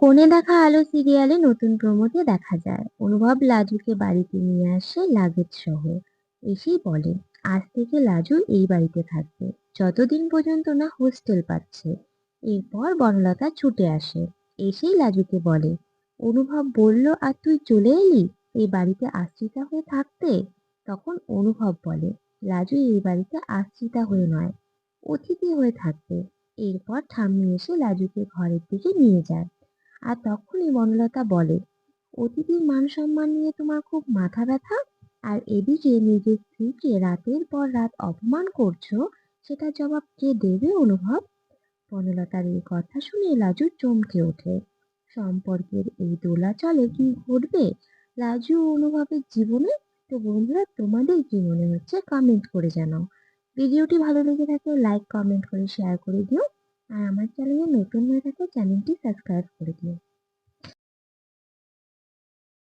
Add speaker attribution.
Speaker 1: কোণে দেখা আলো সিরিয়ালে নতুন প্রমোদে দেখা যায়। অনুভব লাজুকে বাড়িতে নিয়ে আসে লাগেজ সহ। এসেই বলে, আজ থেকে লাজু এই বাড়িতে থাকবে। যতদিন পর্যন্ত না হোস্টেল পাচ্ছে। এরপর বনলতা ছুটে আসে। এসেই লাজুকে বলে, অনুভব বলল, আর তুই চলে এলি? এই বাড়িতে আশ্রিতা হয়ে থাকতে? তখন অনুভব বলে, লাজু এই বাড়িতে আশ্রিতা হয়ে নয়, অতিথি হয়ে থাকবে। এরপর ঠাম্মি এসে লাজুকে ঘরের দিকে নিয়ে যায়। আর তখনই বনলতা বলে, অতিথির মান সম্মান নিয়ে তোমার খুব মাথা ব্যথা? আর এদিকে নিজের স্ত্রীকে রাতের পর রাত অপমান করছ সেটা জবাব কে দেবে অনুভব? বনলতার এই কথা শুনে লাজু চমকে ওঠে। সম্পর্কের এই দোলাচলে কি ঘটবে? লাজু অনুভবের জীবনে? তো বন্ধুরা, তোমাদের কি মনে হচ্ছে? কমেন্ট করে জানাও। ভিডিওটি ভালো লেগে থাকলে লাইক কমেন্ট করে শেয়ার করে দিও। আর আমার চ্যানেলে নতুন হয়ে থাকলে চ্যানেলটি সাবস্ক্রাইব করে দিও।